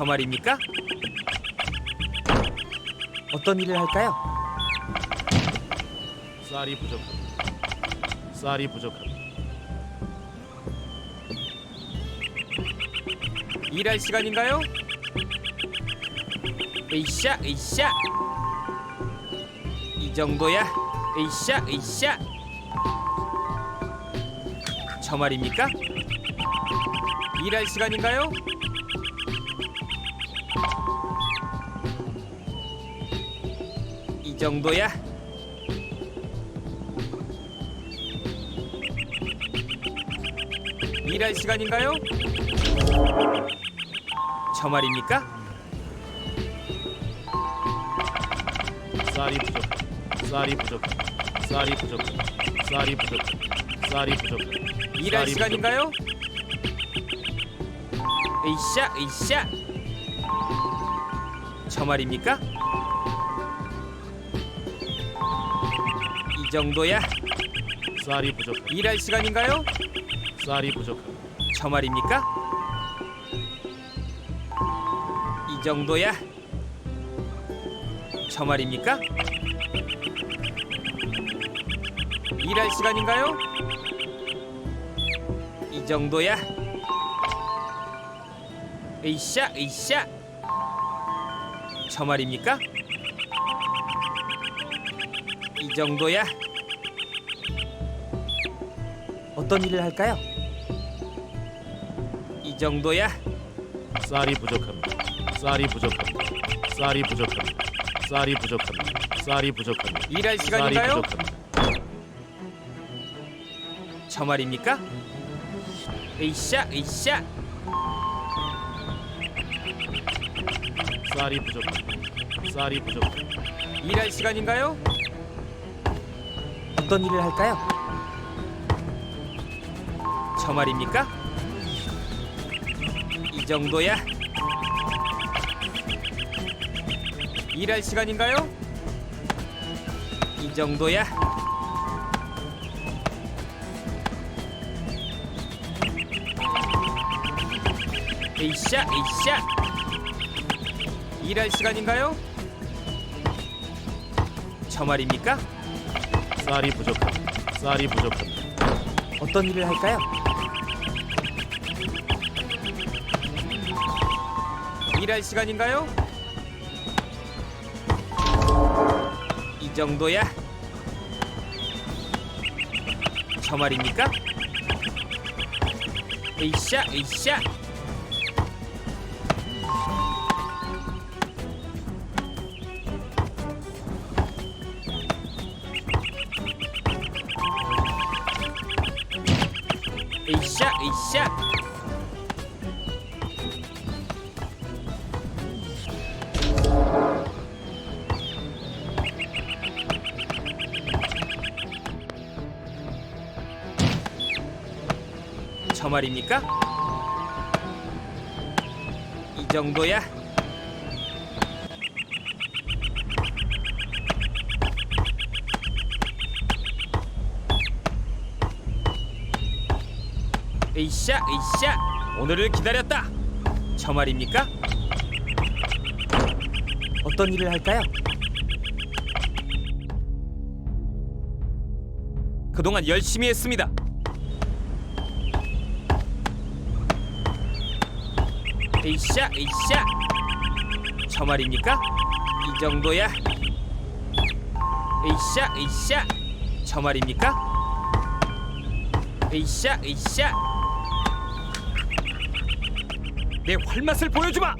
저 말입니까? 어떤 일을 할까요? 쌀이 부족합니다. 쌀이 부족합니다. 일할 시간인가요? 으쌰 으쌰 이 정도야 으쌰 으쌰 저 말입니까? 일할 시간인가요? 정도야 일할 시간인가요? 저 말입니까? 쌀이 부족합니다. 쌀이 부족합니다. 쌀이 부족합니다. 쌀이 부족합니다. 쌀이 부족합니다. 일할 쌀이 시간인가요? 으쌰 으쌰 저 말입니까? 정도야. 쌀이 부족합니다. 일할 시간인가요? 쌀이 부족합니다. 저 말입니까? 이 정도야 저 말입니까? 일할 시간인가요? 이 정도야 으쌰 으쌰 저 말입니까? 이 정도야 어떤 일을 할까요? 이 정도야 쌀이 부족합니다. 쌀이 부족합니다. 쌀이 부족합니다. 쌀이 부족합니다. 쌀이 부족합니다. 일할 쌀이 시간인가요? 부족합니다. 저 말입니까? 으쌰 으쌰 쌀이 부족합니다. 쌀이 부족합니다. 일할 시간인가요? 어떤 일을 할까요? 저 말입니까? 이 정도야 일할 시간인가요? 이 정도야 으쌰 으쌰 일할 시간인가요? 저 말입니까? 쌀이 부족합니다. 쌀이 부족합니다. 어떤 일을 할까요? 일할 시간인가요? 이 정도야? 저 말입니까? 으쌰 으쌰 으쌰 으쌰 저 말입니까? 이 정도야? 으쌰 으쌰 오늘을 기다렸다 저 말입니까? 어떤 일을 할까요? 그동안 열심히 했습니다 으쌰 으쌰 저 말입니까? 이 정도야 으쌰 으쌰 저 말입니까? 으쌰 으쌰 내 활맛을 보여주마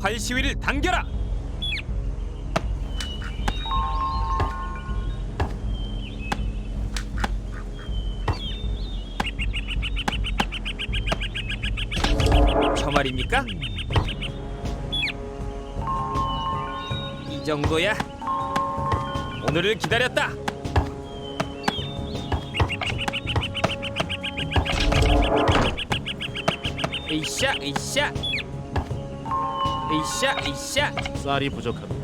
활 시위를 당겨라 저 말입니까? 이 정도야? 오늘을 기다렸다. 으쌰 으쌰 으쌰 으쌰 쌀이 부족합니다.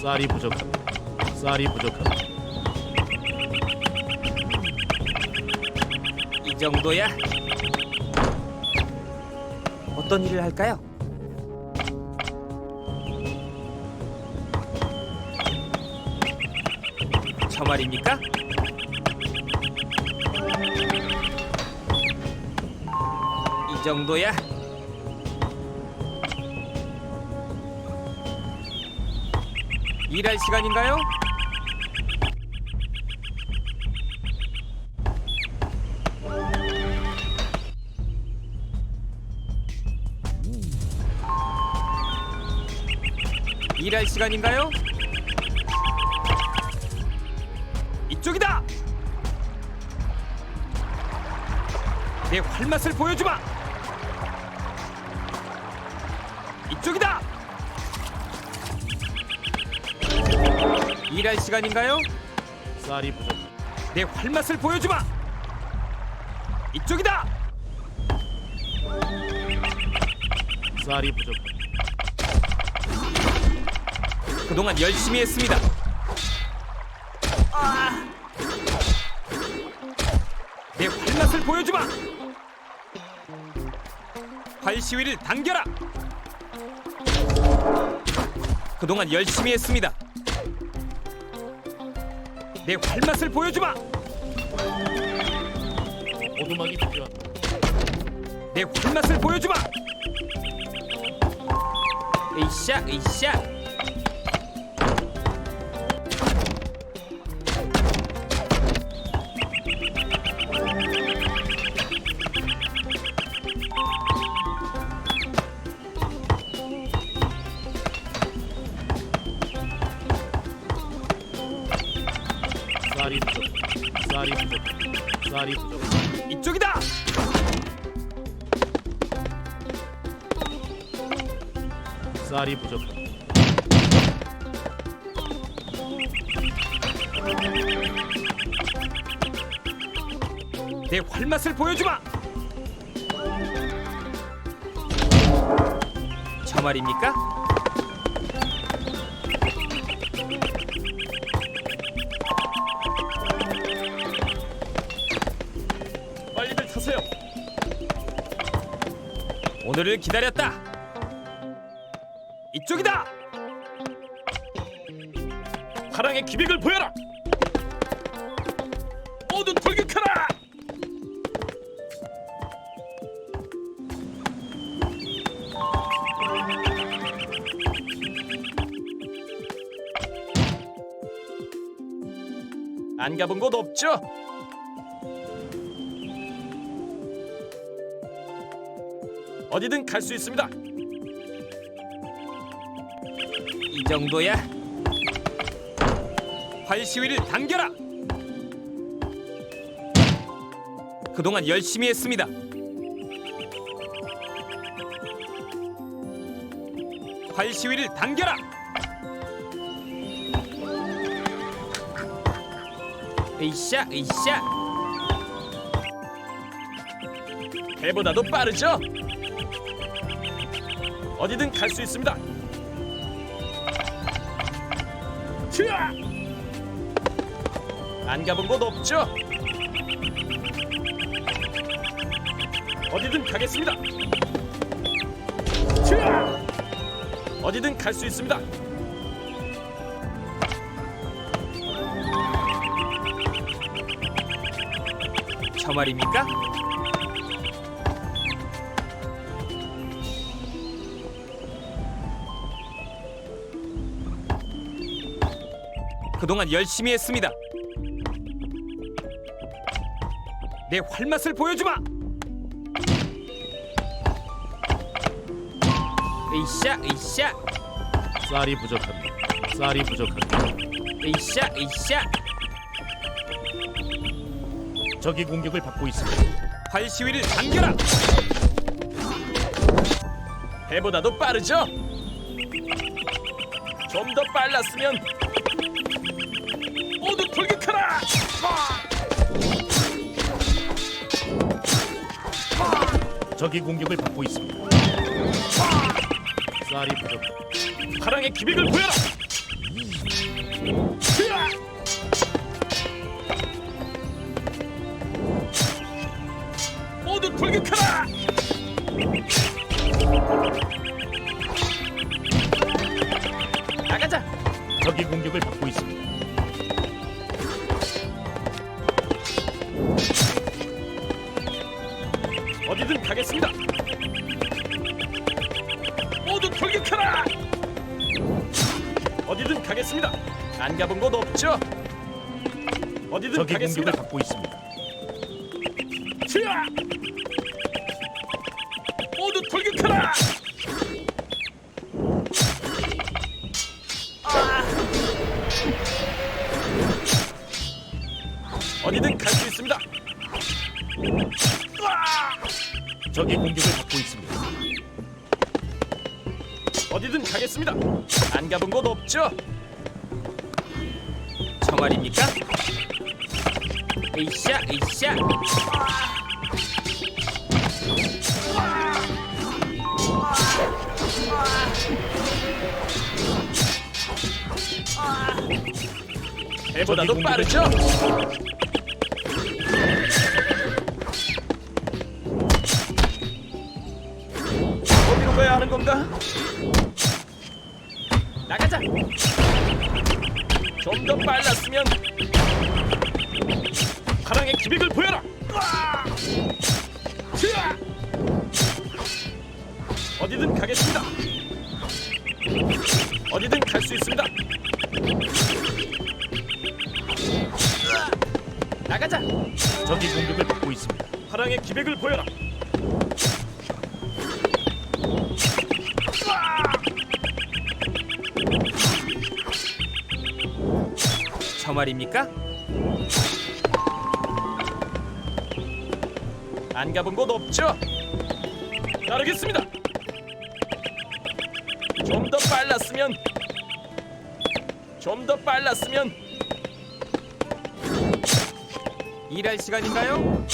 쌀이 부족합니다. 쌀이 부족합니다. 이 정도야 어떤 일을 할까요? 저 말입니까? 이 정도야. 일할 시간인가요? 일할 시간인가요? 이쪽이다! 내 활맛을 보여주마! 이쪽이다! 일할 시간인가요? 쌀이 부족. 내 활맛을 보여주마! 이쪽이다! 쌀이 부족. 그동안 열심히 했습니다. 아! 내 활맛을 보여주마! 활 시위를 당겨라! 그동안 열심히 했습니다. 내 활맛을 보여주마! 오두막이 필요하다. 내 활맛을 보여주마! 으쌰 으쌰 쌀이 부족. 이쪽이다! 쌀이 부족. 내 활맛을 보여주마! 저 말입니까? 오늘을 기다렸다! 이쪽이다! 사랑의 기백을 보여라. 모두 돌격하라. 안 가본 곳 없죠? 어디든 갈 수 있습니다. 이 정도야. 활 시위를 당겨라. 그동안 열심히 했습니다. 활 시위를 당겨라. 으쌰 으쌰 배보다도 빠르죠? 어디든 갈 수 있습니다. 튀아! 안 가본 곳 없죠? 어디든 가겠습니다. 튀아! 어디든 갈 수 있습니다. 저 말입니까? 그동안 열심히 했습니다. 내 활맛을 보여주마. 으쌰 으쌰 쌀이 부족합니다. 쌀이 부족합니다. 으쌰 으쌰 적이 공격을 받고 있습니다. 활 시위를 당겨라. 배보다도 빠르죠? 좀 더 빨랐으면 적이 공격을 받고 있습니다. 쌀이 부족. 파랑의 기백을 보여라! 모두 돌격하라! 나가자. 적이 공격을 받고 있습니다. 어디든 가겠습니다. 모두 돌격하라! 어디든 가겠습니다. 안 가본 곳 없죠? 어디든 가겠습니다. 공격을 받고 있습니다. 치아! 가본 곳 없죠? 정말입니까? 으쌰 으쌰 배보다도 빠르죠? 어디로 가야 하는 건가? 나가자. 좀 더 빨랐으면 파랑의 기백을 보여라. 으아! 어디든 가겠습니다. 어디든 갈 수 있습니다. 으아! 나가자. 적이 공격을 받고 있습니다. 파랑의 기백을 보여라. 저 말입니까? 안 가본 곳 없죠? 따르겠습니다. 좀 더 빨랐으면 좀 더 빨랐으면 일할 시간인가요?